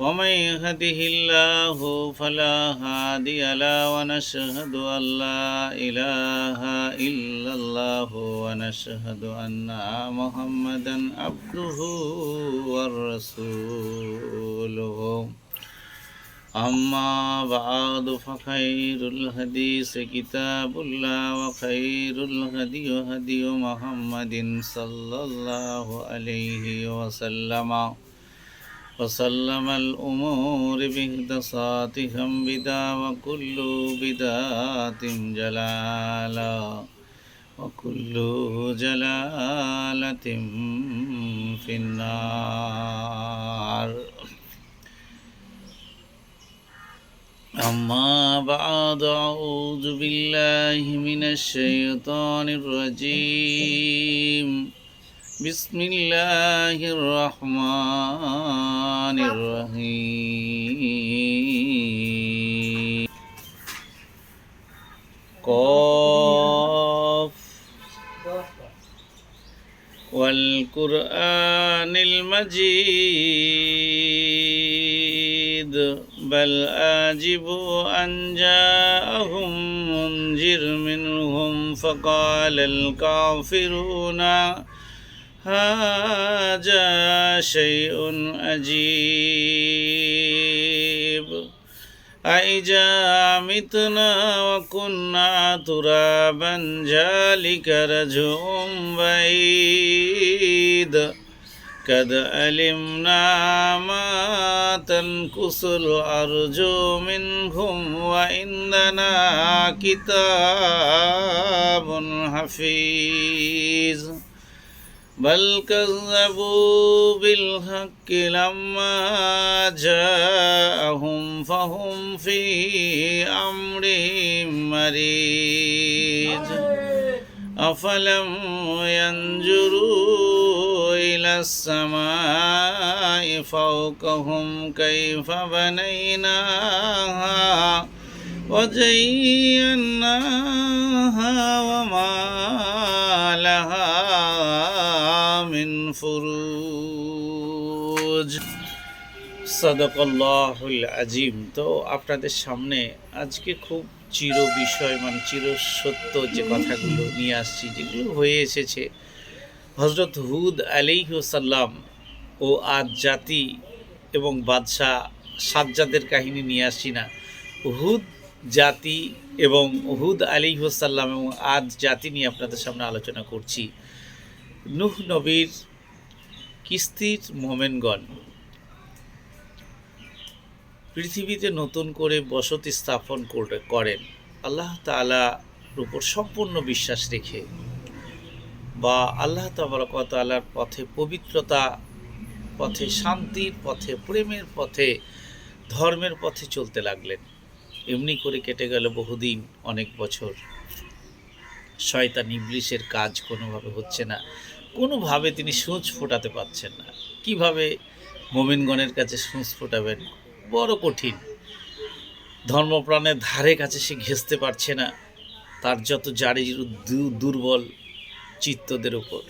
ومن يهده الله فلا هادي له ونشهد أن لا إله إلا الله ونشهد أن محمدا عبده ورسوله. أما بعد فخير الحديث كتاب الله وخير الهدي هدي محمد صلى الله عليه وسلم. وسلم الأمور بهدساتهم بدا وكل بدات جلالا وكل جلالة في النار أما بعد أعوذ بالله من الشيطان الرجيم بسم الله الرحمن الرحيم قاف والقرآن المجيد بل أجبوا أن جاءهم منذر منهم فقال الكافرون هذا شيء عجيب أإذا متنا وكنا ترابا ذلك رجع بعيد قد علمنا ما تنقص الأرض منهم وإننا كتاب حفيظ بل كذبوا بالحق لما جاءهم فهم في أمر مريج أفلم ينظروا إلى السماء فوقهم كيف بنيناها وزيناها وما ফুরুজ। সদকল্লাহুল আজিম। তো আপনাদের সামনে আজকে খুব চির বিষয় মানে চির সত্য যে কথাগুলো নিয়ে আসছি, যেগুলো হয়ে এসেছে। হজরত হুদ আলিহসাল্লাম ও আজ জাতি এবং বাদশাহ সাজ্জাদের কাহিনী নিয়ে আসছি না। হুদ জাতি এবং হুদ আলিহসাল্লাম এবং আজ জাতি নিয়ে আপনাদের সামনে আলোচনা করছি। নুহ নবীর কিস্তির মোমেনগণ, পৃথিবীতে নতুন করে বসতি স্থাপন করে, করেন। আল্লাহ তালার উপর সম্পূর্ণ বিশ্বাস রেখে বা আল্লাহ তালার পথে পবিত্রতা, পথে শান্তির পথে প্রেমের পথে, ধর্মের পথে চলতে লাগলেন। এমনি করে কেটে গেল বহুদিন, অনেক বছর। শয়তান ইবলিশের কাজ কোনোভাবে হচ্ছে না। কোনোভাবে তিনি সূচ ফোটাতে পারছেন না। কীভাবে মোমিনগণের কাছে সূচ ফোটাবেন? বড় কঠিন। ধর্মপ্রাণের ধারে কাছে সে ঘেঁচতে পারছে না। তার যত জারি দুর্বল চিত্তদের উপর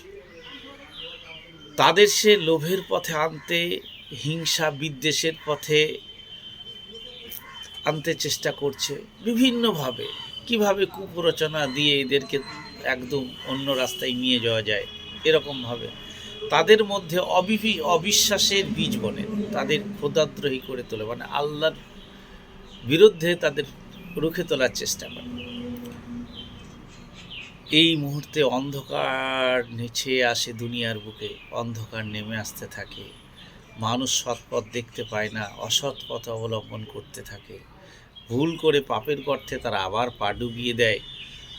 তাদের সে লোভের পথে আনতে, হিংসা বিদ্বেষের পথে আনতে চেষ্টা করছে। বিভিন্নভাবে। কীভাবে কুপ্রচনা দিয়ে এদেরকে একদম অন্য রাস্তায় নিয়ে যাওয়া যায়? এরকমভাবে তাদের মধ্যে অবিভি অবিশ্বাসের বীজ বনে। তাদের ক্ষুদাদ্রোহী করে তোলে। মানে আল্লাহর বিরুদ্ধে তাদের রুখে তোলার চেষ্টা করে। এই মুহূর্তে অন্ধকার নেছে আসে দুনিয়ার বুকে। অন্ধকার নেমে আসতে থাকে। মানুষ সৎপথ দেখতে পায় না অসৎ পথ অবলম্বন করতে থাকে। ভুল করে পাপের গর্তে তারা আবার পা ডুবিয়ে দেয়।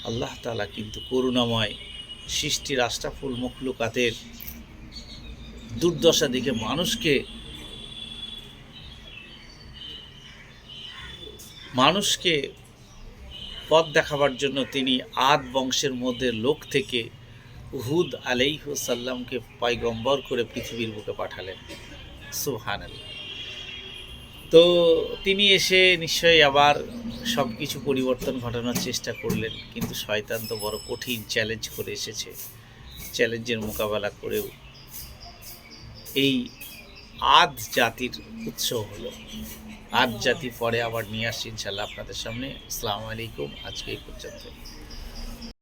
আল্লাহ তালা কিন্তু করুণাময় সৃষ্টির আশরাফুল মখলুকাতের দুর্দশা দেখে মানুষকে মানুষকে পথ দেখাবার জন্য তিনি আদ বংশের মধ্যে লোক থেকে হুদ আলাইহুসাল্লামকে পয়গম্বর করে পৃথিবীর বুকে পাঠালেন। সুহান তো তিনি এসে নিশ্চয়ই আবার সব কিছু পরিবর্তন ঘটানোর চেষ্টা করলেন, কিন্তু শয়তান তো বড় কঠিন চ্যালেঞ্জ করে এসেছে চ্যালেঞ্জের মোকাবেলা করেও। এই আদ জাতির উৎস হলো। আদ জাতি পরে আবার নিয়ে আসছি ইনশাল্লাহ আপনাদের সামনে। আসসালামু আলাইকুম, আজকে এই পর্যন্ত